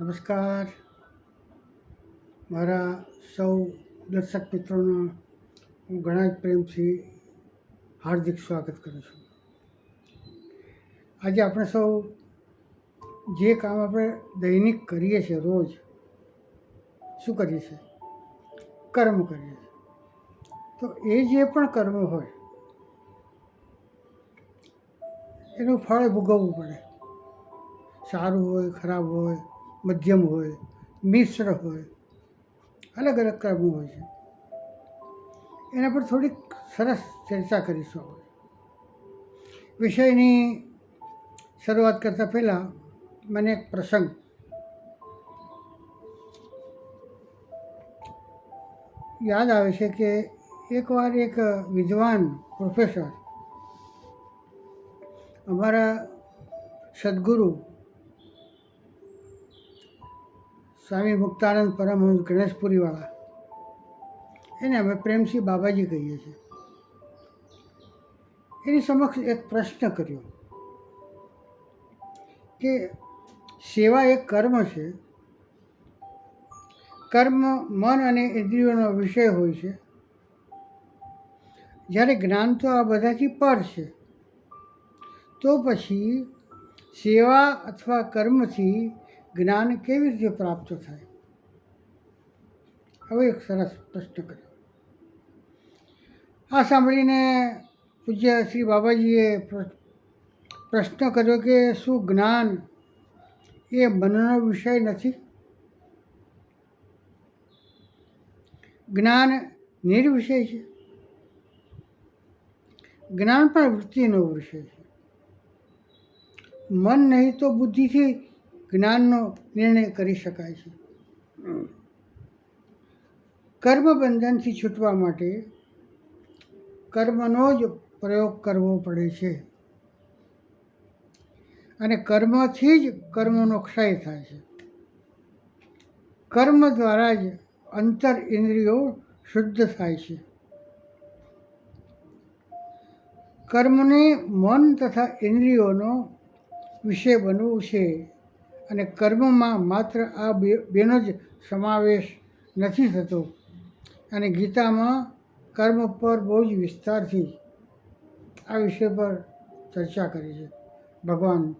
નમસ્કાર. મારા સૌ દર્શક મિત્રોનું હું ઘણા જ પ્રેમથી હાર્દિક સ્વાગત કરું છું. આજે આપણે સૌ જે કામ આપણે દૈનિક કરીએ છીએ રોજ, શું કરીએ છીએ? કર્મ કરીએ છીએ. તો એ જે પણ કર્મ હોય, એનું ફળ ભોગવવું પડે. સારું હોય, ખરાબ હોય મધ્યમ હોય, મિશ્ર હોય, અલગ અલગ ક્રમો હોય છે. એના પર થોડીક સરસ ચર્ચા કરીશું આપણે. વિષયની શરૂઆત કરતાં પહેલાં મને એક પ્રસંગ યાદ આવે છે કે એકવાર એક વિદ્વાન પ્રોફેસર અમારા સદગુરુ સ્વામી મુક્તાનંદ પરમહંસ ગણેશપુરીવાળા. એને અમે પ્રેમસિંહ બાબાજી કહીએ છીએ. એની સમક્ષ એક પ્રશ્ન કર્યો કે સેવા એક કર્મ છે. કર્મ મન અને ઇન્દ્રિયોનો વિષય હોય છે. જ્યારે જ્ઞાન તો આ બધાથી પર છે. તો પછી સેવા અથવા કર્મથી જ્ઞાન કેવી રીતે પ્રાપ્ત થાય? હવે એક સરસ પ્રશ્ન કર્યો. આ સાંભળીને પૂજ્ય શ્રી બાબાજીએ પ્રશ્ન કર્યો કે શું જ્ઞાન એ મનનો વિષય નથી? જ્ઞાન નિર્વિષય છે. જ્ઞાન પણ વૃત્તિનો વિષય છે. મન નહીં તો બુદ્ધિથી જ્ઞાનનો નિર્ણય કરી શકાય છે. કર્મ બંધનથી છૂટવા માટે કર્મનો જ પ્રયોગ કરવો પડે છે. અને કર્મથી જ કર્મનો ક્ષય થાય છે. કર્મ દ્વારા જ અંતર ઇન્દ્રિયો શુદ્ધ થાય છે. કર્મને મન તથા ઇન્દ્રિયોનો વિષય બનવું છે. અને કર્મમાં માત્ર આ બેનો જ સમાવેશ નથી થતો. અને ગીતામાં કર્મ પર બહુ જ વિસ્તારથી આ વિષય પર ચર્ચા કરી છે. ભગવાન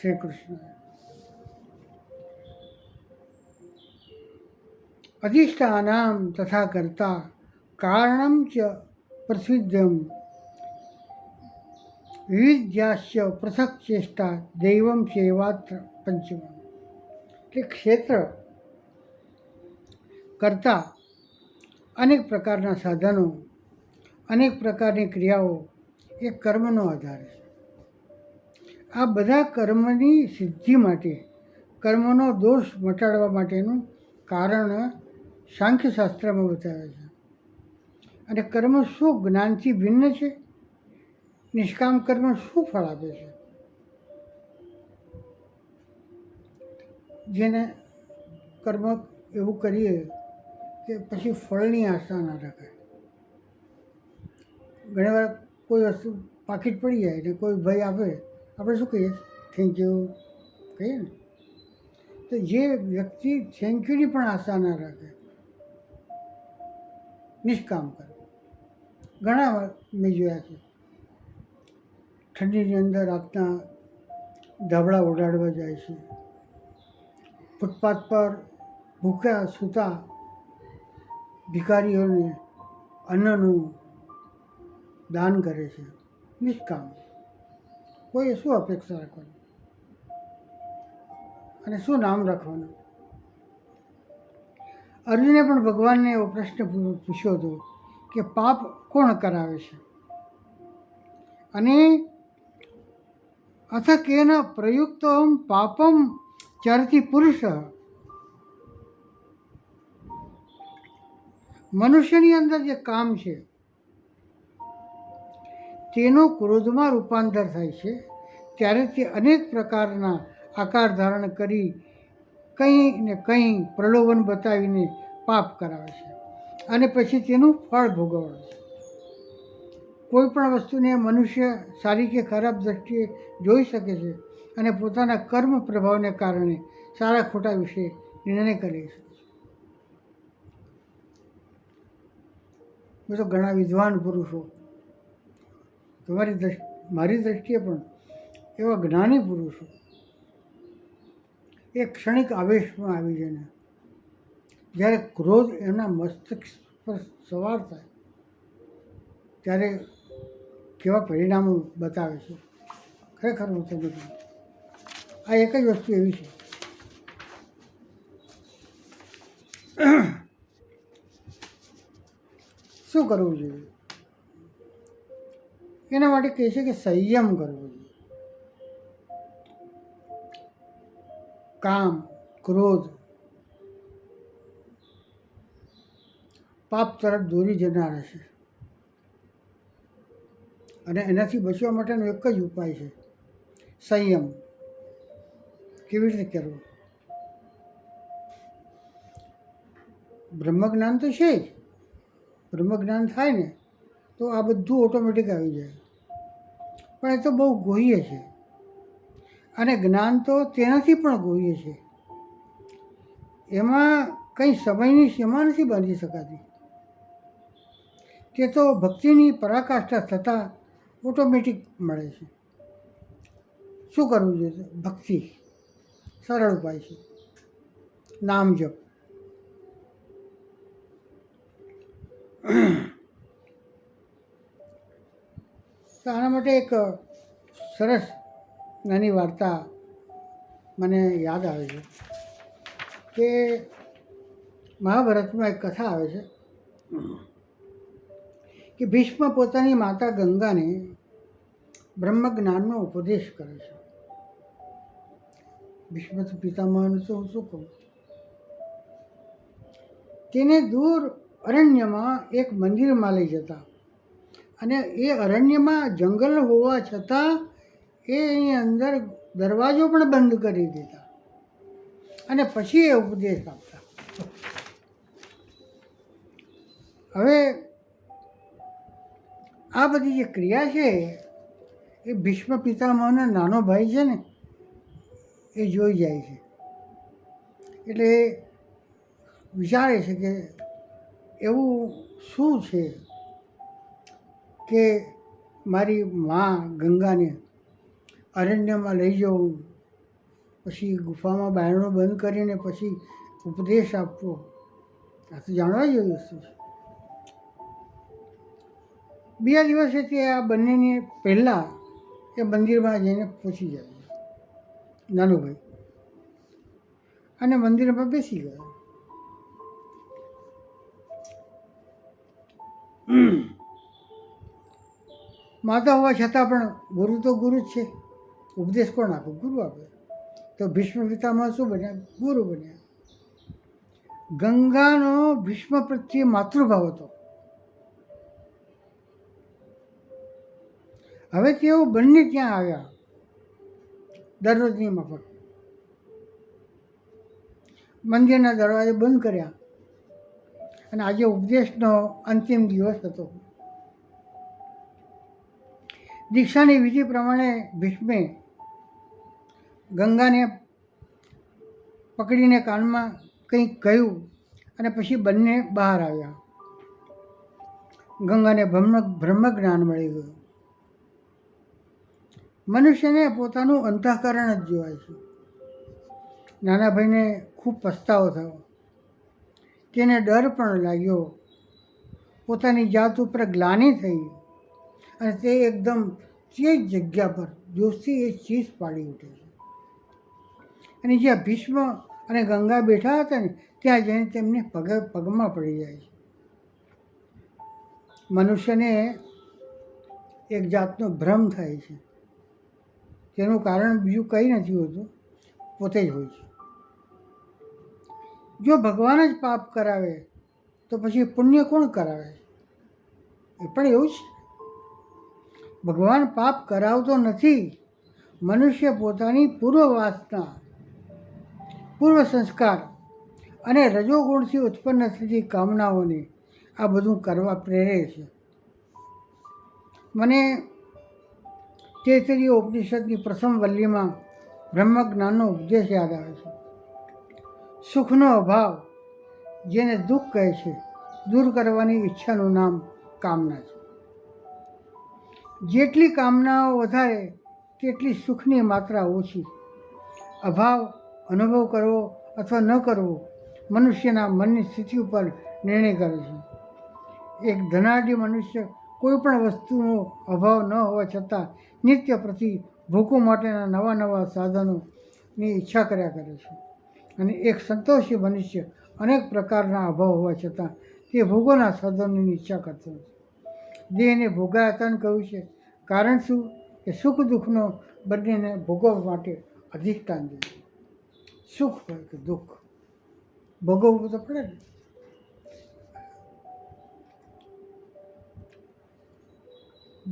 શ્રી કૃષ્ણ અધિષ્ઠાનામ તથા કરતા કારણમ ચ પ્રસિદ્ધમ. વિવિધ્યાશ્ચ પૃથક ચેષ્ટા દૈવમ સેવાત્ર પંચમ એટલે ક્ષેત્ર કરતા અનેક પ્રકારના સાધનો, અનેક પ્રકારની ક્રિયાઓ એ કર્મનો આધાર છે. આ બધા કર્મની સિદ્ધિ માટે, કર્મનો દોષ મટાડવા માટેનું કારણ સાંખ્યશાસ્ત્રમાં બતાવે છે. અને કર્મ શું જ્ઞાનથી ભિન્ન છે? નિષ્કામ કર્મ શું ફળ આપે છે? જેને કર્મ એવું કરીએ કે પછી ફળની આશા ના રખાય ઘણીવાર કોઈ વસ્તુ પાકીટ પડી જાય ને કોઈ ભાઈ આપે, આપણે શું કહીએ? થેન્ક યુ કહીએ ને? તો જે વ્યક્તિ થેન્ક યુની પણ આશા ના રાખે, નિષ્કામ કરે. ઘણા વાર મેં જોયા છે. ઠંડીની અંદર રાતના ધાબળા ઉડાડવા જાય છે. ફૂટપાથ પર ભૂખ્યા, સૂતા ભિખારીઓને અન્નનું દાન કરે છે. નિષ્કામ. કોઈ શું અપેક્ષા રાખવાની? અને શું નામ રાખવાનું? અર્જુને પણ ભગવાનને એવો પ્રશ્ન પૂછ્યો હતો કે પાપ કોણ કરાવે છે? અને અથ કેન પ્રયુક્તમ પાપમ ચરતી પુરુષ મનુષ્યની અંદર જે કામ છે, તેનું ક્રોધમાં રૂપાંતર થાય છે. ત્યારે તે અનેક પ્રકારના આકાર ધારણ કરી કંઈ ને કંઈ પ્રલોભન બતાવીને પાપ કરાવે છે અને પછી તેનું ફળ ભોગવવાનું છે. કોઈ પણ વસ્તુને મનુષ્ય સારી કે ખરાબ દ્રષ્ટિએ જોઈ શકે છે અને પોતાના કર્મ પ્રભાવને કારણે સારા ખોટા વિશે નિર્ણય કરી શકે છે ઘણા વિદ્વાન પુરુષો. તમારી દ્રષ્ટિ મારી દ્રષ્ટિએ પણ એવા જ્ઞાની પુરુષો. એ ક્ષણિક આવેશમાં આવી જાય ને જ્યારે ક્રોધ એમના મસ્તિષ્ક પર સવાર થાય, ત્યારે કેવા પરિણામો બતાવે છે. ખરેખર હું તમને આ એક જ વસ્તુ એવી છે. શું કરવું જોઈએ? એના માટે કહે છે કે સંયમ કરવો જોઈએ. કામ, ક્રોધ, પાપ તરફ દોરી જનાર હશે અને એનાથી બચવા માટેનો એક જ ઉપાય છે સંયમ. કેવી રીતે કરવું? બ્રહ્મજ્ઞાન તો છે જ. બ્રહ્મજ્ઞાન થાય ને, તો આ બધું ઓટોમેટિક આવી જાય. પણ એ તો બહુ ગોહ્ય છે. અને જ્ઞાન તો તેનાથી પણ ગોહ્ય છે. એમાં કંઈ સમયની સીમા નથી બાંધી શકાતી. તે તો ભક્તિની પરાકાષ્ઠા થતાં ઓટોમેટિક મળે છે. શું કરવું જોઈએ? ભક્તિ. સરળ ઉપાય છે. નામ જપ. આના માટે એક સરસ નાની વાર્તા મને યાદ આવે છે કે મહાભારતમાં એક કથા આવે છે કે ભીષ્મ પોતાની માતા ગંગાને બ્રહ્મ જ્ઞાનનો ઉપદેશ કરે છે. ભીષ્મ પિતામહનું તો હું શું કહું? તેને દૂર અરણ્યમાં એક મંદિરમાં લઈ જતા. અને એ અરણ્યમાં જંગલ હોવા છતાં એ એની અંદર દરવાજો પણ બંધ કરી દેતા અને પછી એ ઉપદેશ આપતા. હવે આ બધી જે ક્રિયા છે એ ભીષ્મ પિતામહનો નાનો ભાઈ છે ને એ જોઈ જાય છે. એટલે વિચારે છે કે એવું શું છે કે મારી મા ગંગાને અરણ્યમાં લઈ જવું, પછી ગુફામાં બારણો બંધ કરીને પછી ઉપદેશ આપવો. આ તો જાણવા જેવી વસ્તુ છે. બીજા દિવસે તે આ બંનેની પહેલાં એ મંદિરમાં જઈને પહોંચી જાય. છે નાનુભાઈ. અને મંદિરમાં બેસી ગયા. માતા હોવા છતાં પણ ગુરુ તો ગુરુ જ છે. ઉપદેશ કોણ આપે? ગુરુ આપે. તો ભીષ્મ પિતામાં શું બન્યા? ગુરુ બન્યા. ગંગાનો ભીષ્મ પ્રત્યે માતૃભાવ હતો. હવે તેઓ બંને ત્યાં આવ્યા. દરરોજની મફત મંદિરના દરવાજે બંધ કર્યા. અને આજે ઉપદેશનો અંતિમ દિવસ હતો. દીક્ષાની વિધિ પ્રમાણે ભીષ્મે ગંગાને પકડીને કાનમાં કંઈક કહ્યું અને પછી બંને બહાર આવ્યા. ગંગાને બ્રહ્મ બ્રહ્મ જ્ઞાન મળી ગયું. મનુષ્યને પોતાનું અંતઃકરણ જ જોવાય છે. નાના ભાઈને ખૂબ પસ્તાવો થયો. તેને ડર પણ લાગ્યો. પોતાની જાત ઉપર ગ્લાની થઈ અને તે એકદમ તે જ જગ્યા પર જોશથી એ ચીસ પાડી ઉઠે છે. અને જ્યાં ભીષ્મ અને ગંગા બેઠા હતા ને, ત્યાં જઈને તેમને પગ, પગમાં પડી જાય છે. મનુષ્યને એક જાતનો ભ્રમ થાય છે. તેનું કારણ બીજું કંઈ નથી હોતું, પોતે જ હોય છે. જો ભગવાન જ પાપ કરાવે, તો પછી પુણ્ય કોણ કરાવે? એ પણ એવું જ ભગવાન પાપ કરાવતો નથી, મનુષ્ય પોતાની પૂર્વ વાસના પૂર્વ સંસ્કાર અને રજોગુણથી ઉત્પન્ન થતી કામનાઓને આ બધું કરવા પ્રેરે છે. મને તેતરીય ઉપનિષદની પ્રથમ વલ્લીમાં બ્રહ્મજ્ઞાનનો ઉપદેશ યાદ આવે છે. સુખનો અભાવ જેને દુઃખ કહે છે, દૂર કરવાની ઈચ્છાનું નામ કામના છે. જેટલી કામનાઓ વધારે, તેટલી સુખની માત્રા ઓછી. અભાવ અનુભવ કરવો અથવા ન કરવો મનુષ્યના મનની સ્થિતિ ઉપર નિર્ણય કરે છે. એક ધનાઢ્ય મનુષ્ય કોઈ પણ વસ્તુનો અભાવ ન હોવા છતાં નિત્ય પ્રતિ ભૂકો માટેના નવા નવા સાધનોની ઈચ્છા કર્યા કરે છે. અને એક સંતોષી મનુષ્ય અનેક પ્રકારના અભાવ હોવા છતાં તે ભોગોના સાધનોની ઈચ્છા કરતો નથી દેહને ભોગાયતન કહ્યું છે. કારણ શું? કે સુખ દુઃખનો બંનેને ભોગવવા માટે અધિષ્ઠાન દે છે. સુખ હોય કે દુઃખ? ભોગવવું તો પડે ને.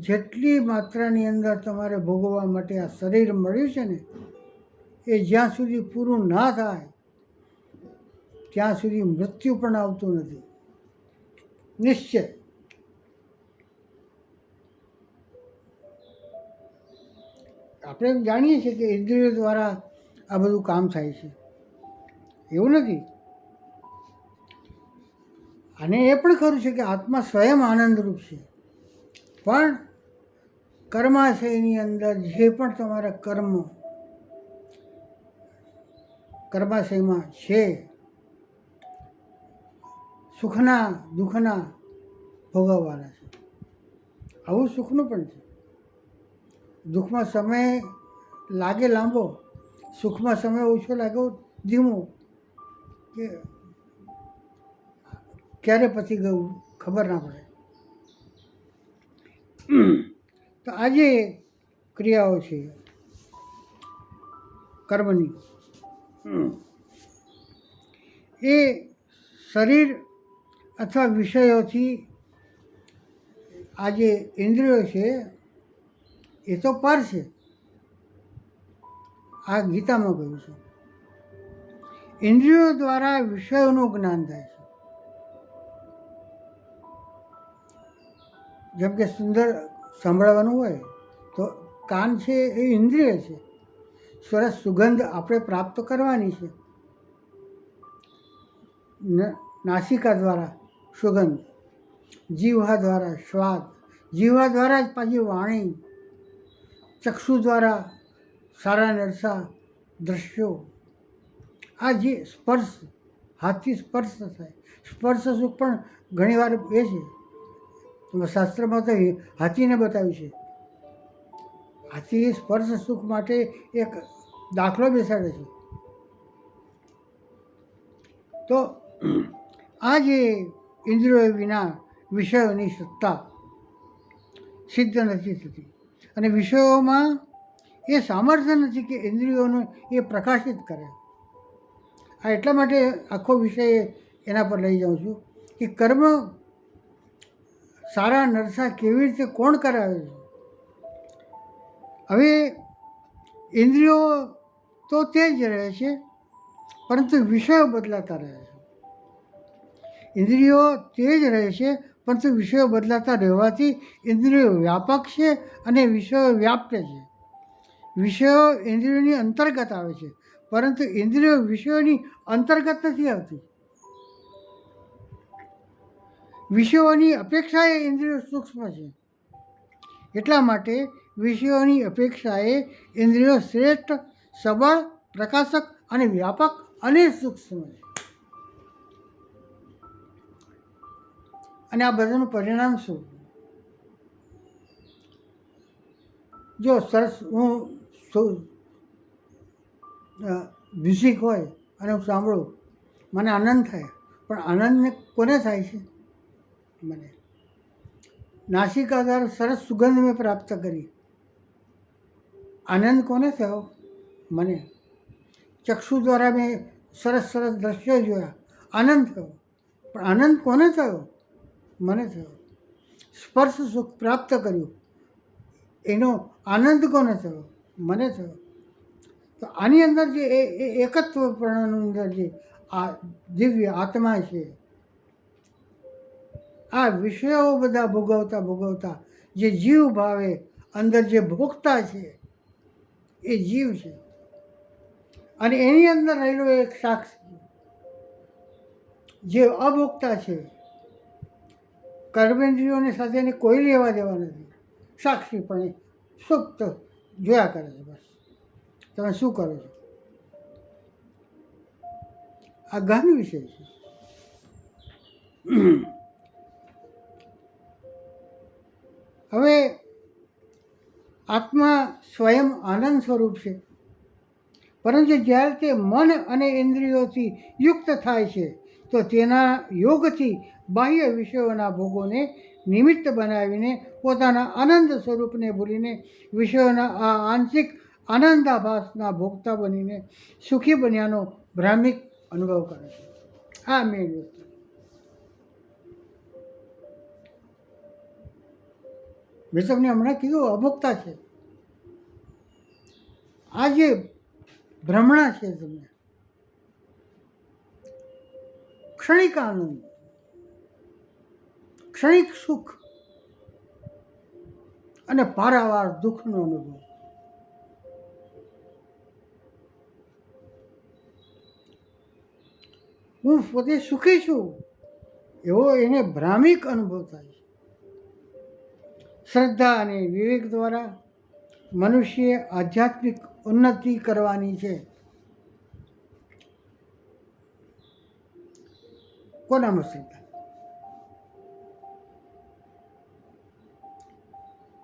જેટલી માત્રાની અંદર તમારે ભોગવવા માટે આ શરીર મળ્યું છે ને, એ જ્યાં સુધી પૂરું ના થાય, ત્યાં સુધી મૃત્યુ પણ આવતું નથી. નિશ્ચય. આપણે જાણીએ છીએ કે ઇન્દ્રિયો દ્વારા આ બધું કામ થાય છે. એવું નથી. અને એ પણ ખરું છે કે આત્મા સ્વયં આનંદરૂપ છે. પણ કર્માશયની અંદર જે પણ તમારા કર્મ કર્માશયમાં છે, સુખના, દુઃખના ભોગવવાના છે. આવું સુખનું પણ છે. દુઃખમાં સમય લાગે લાંબો, સુખમાં સમય ઓછો લાગ્યો ધીમો, કે ક્યારે પછી ગયું ખબર ના પડે. તો આજે ક્રિયાઓ છે. કર્મની. એ શરીર અથવા વિષયોથી આ જે ઇન્દ્રિયો છે એ તો પર છે. આ ગીતામાં કહ્યું છે. ઇન્દ્રિયો દ્વારા વિષયોનું જ્ઞાન થાય છે. જેમ કે સુંદર સાંભળવાનું હોય, તો કાન છે એ ઇન્દ્રિય છે. સરસ સુગંધ આપણે પ્રાપ્ત કરવાની છે. નાસિકા દ્વારા સુગંધ જીવા દ્વારા સ્વાદ જીવા દ્વારા જ પાછી વાણી, ચક્ષુ દ્વારા સારા નરસા દ્રશ્યો. આ જે સ્પર્શ હાથથી સ્પર્શ થાય. સ્પર્શ સુખ પણ ઘણીવાર એ છે. શાસ્ત્રમાં તો હાથીને બતાવ્યું છે. હાથી સ્પર્શ સુખ માટે એક દાખલો બેસાડે છે. તો આ જે ઇન્દ્રિયો વિના વિષયોની સત્તા સિદ્ધ નથી થતી. અને વિષયોમાં એ સામર્થ્ય નથી કે ઇન્દ્રિયોને એ પ્રકાશિત કરે. આ એટલા માટે આખો વિષય એના પર લઈ જાઉં છું કે કર્મ સારા નરસા કેવી રીતે કોણ કરાવે છે? હવે ઇન્દ્રિયો તો તે જ રહે છે, પરંતુ વિષયો બદલાતા રહે છે. ઇન્દ્રિયો તે જ રહે છે, પરંતુ વિષયો બદલાતા રહેવાથી ઇન્દ્રિયો વ્યાપક છે અને વિષયો વ્યાપ્ત છે. વિષયો ઇન્દ્રિયોની અંતર્ગત આવે છે, પરંતુ ઇન્દ્રિયો વિષયોની અંતર્ગત નથી આવતી. વિષયોની અપેક્ષાએ ઇન્દ્રિયો સૂક્ષ્મ છે. એટલા માટે વિષયોની અપેક્ષાએ ઇન્દ્રિયો શ્રેષ્ઠ, સબળ, પ્રકાશક અને વ્યાપક અને સૂક્ષ્મ છે. અને આ બધાનું પરિણામ શું? જો સરસ હું મ્યુઝિક હોય અને હું સાંભળું, મને આનંદ થાય, પણ આનંદને કોને થાય છે? મને. નાસિકા દ્વારા સરસ સુગંધ મેં પ્રાપ્ત કરી. આનંદ કોને થયો? મને. ચક્ષુ દ્વારા મેં સરસ સરસ દ્રશ્યો જોયા. આનંદ થયો. પણ આનંદ કોને થયો? મને થયો. સ્પર્શ સુખ પ્રાપ્ત કર્યું. એનો આનંદ કોને થયો? મને થયો. તો આની અંદર જે એ એકત્વપણાની અંદર જે આ દિવ્ય આત્મા છે આ વિષયો બધા ભોગવતા ભોગવતા જે જીવ ભાવે, અંદર જે ભોગતા છે, એ જીવ છે. અને એની અંદર રહેલો એક સાક્ષી. જે અભોક્તા છે, કર્મેન્દ્રિયોની સાથે એની કોઈ લેવા દેવા નથી. સાક્ષી પણ એ સુપ્ત જોયા કરે છે બસ. તમે શું કરો છો? આ ગહન વિષય છે. હવે આત્મા સ્વયં આનંદ સ્વરૂપ છે. પરંતુ જ્યારે તે મન અને ઇન્દ્રિયોથી યુક્ત થાય છે, તો તેના યોગથી બાહ્ય વિષયોના ભોગોને નિમિત્ત બનાવીને પોતાના આનંદ સ્વરૂપને ભૂલીને વિષયોના આ આંશિક આનંદાભાસના ભોગતા બનીને સુખી બન્યાનો ભ્રામિક અનુભવ કરે છે. આ મેં વસ્તુ. મેં તમને હમણાં કીધું, અભોક્તા છે. આ જે ભ્રમણા છે તમને ક્ષણિક આનંદ, ક્ષણિક સુખ અને પારાવાર દુઃખનો અનુભવ. હું પોતે સુખી છું, એવો એને ભ્રામિક અનુભવ થાય છે. શ્રદ્ધા અને વિવેક દ્વારા મનુષ્યએ આધ્યાત્મિક ઉન્નતિ કરવાની છે. કોનામાં શ્રદ્ધા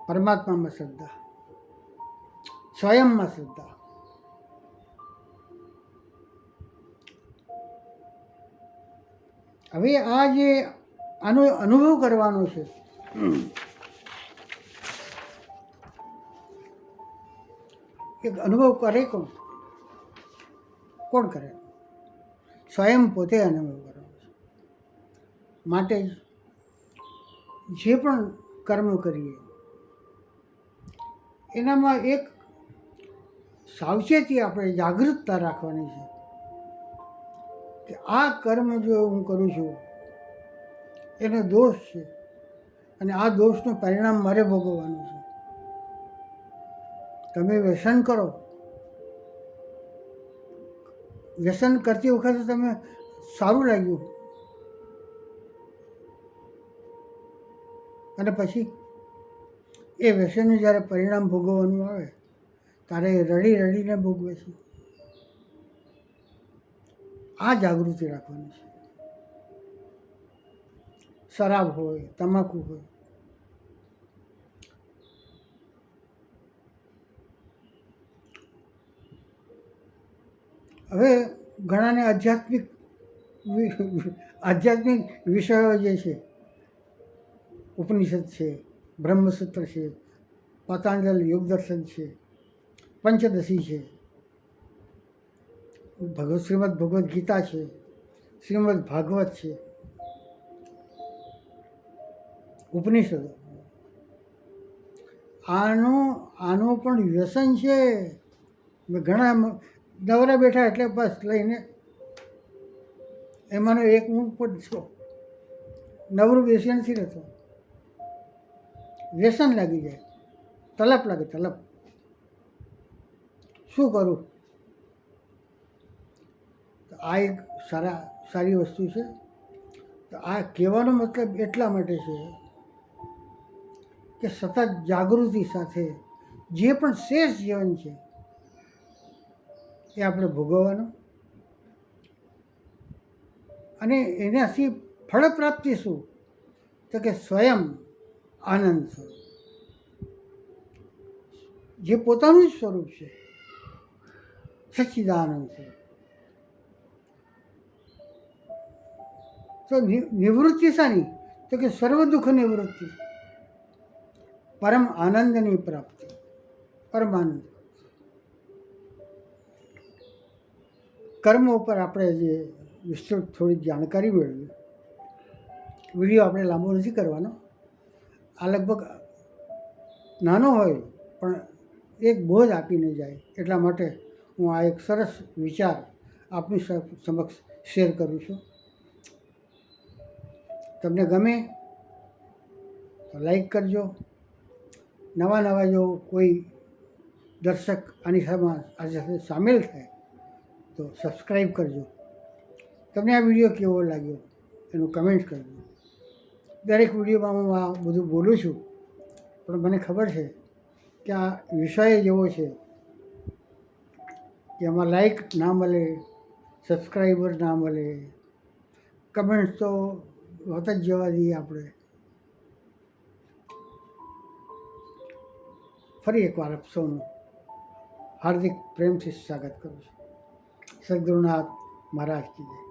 પરમાત્મામાં શ્રદ્ધા. સ્વયંમાં શ્રદ્ધા. હવે આ જે આનો અનુભવ કરવાનો છે એક અનુભવ કરે કોણ? કોણ કરે? સ્વયં પોતે અનુભવ છે. માટે જે પણ કર્મ કરીએ, એનામાં એક સાવચેતી આપણે જાગૃતતા રાખવાની છે કે આ કર્મ જો હું કરું છું, એનો દોષ છે અને આ દોષનું પરિણામ મારે ભોગવવાનું છે. તમે વ્યસન કરો. વ્યસન કરતી વખતે તમે સારું લાગ્યું. અને પછી? એ વ્યસનનું જ્યારે પરિણામ ભોગવવાનું આવે, ત્યારે રડી રડીને ભોગવે છે. આ જાગૃતિ રાખવાની છે. શરાબ હોય, તમાકુ હોય હવે ઘણાને આધ્યાત્મિક આધ્યાત્મિક વિષયો જે છે, ઉપનિષદ છે, બ્રહ્મસૂત્ર છે પતંજલ યોગદર્શન છે, પંચદશી છે, ભગવત શ્રીમદ ભગવદ્ ગીતા છે, શ્રીમદ ભાગવત છે, ઉપનિષદો. આનો આનો પણ વ્યસન છે. ઘણા નવરા બેઠા એટલે બસ લઈને એમાંનો એક હું પણ છું. નવરું બેસી નથી રહેતો. વ્યસન લાગી જાય. તલપ લાગે, તલપ. શું કરું? તો આ એક સારા, સારી વસ્તુ છે. તો આ કહેવાનો મતલબ એટલા માટે છે કે સતત જાગૃતિ સાથે જે પણ શેષ જીવન છે એ આપણે ભોગવવાનું. અને એનાથી ફળ પ્રાપ્તિ શું? તો કે સ્વયં આનંદ સ્વરૂપ. જે પોતાનું જ સ્વરૂપ છે, સચ્ચિદાનંદ સ્વરૂપ. તો નિવૃત્તિ શાની? તો કે સર્વ દુઃખ નિવૃત્તિ. પરમ આનંદની પ્રાપ્તિ. પરમાનંદ કર્મ ઉપર આપણે જે વિસ્તૃત થોડી જાણકારી મેળવી. વીડિયો આપણે લાંબો નથી કરવાનો. આ લગભગ નાનો હોય, પણ એક બોધ આપીને જાય, એટલા માટે હું આ એક સરસ વિચાર આપની સમક્ષ શેર કરું છું. તમને ગમે તો લાઈક કરજો. નવા નવા જો કોઈ દર્શક આની સામે સાથે સામેલ થાય તો સબસ્ક્રાઈબ કરજો. તમને આ વીડિયો કેવો લાગ્યો એનું કમેન્ટ કરજો. દરેક વિડીયોમાં હું આ બધું બોલું છું, પણ મને ખબર છે કે આ વિષય જ એવો છે કે એમાં લાઈક ના મળે સબસ્ક્રાઈબર ના મળે કમેન્ટ્સ તો હોત જ જવા દઈએ આપણે. ફરી એકવાર આપ હાર્દિક પ્રેમથી સ્વાગત કરું છું. સદગુરુનાથ મહારાજ કી જય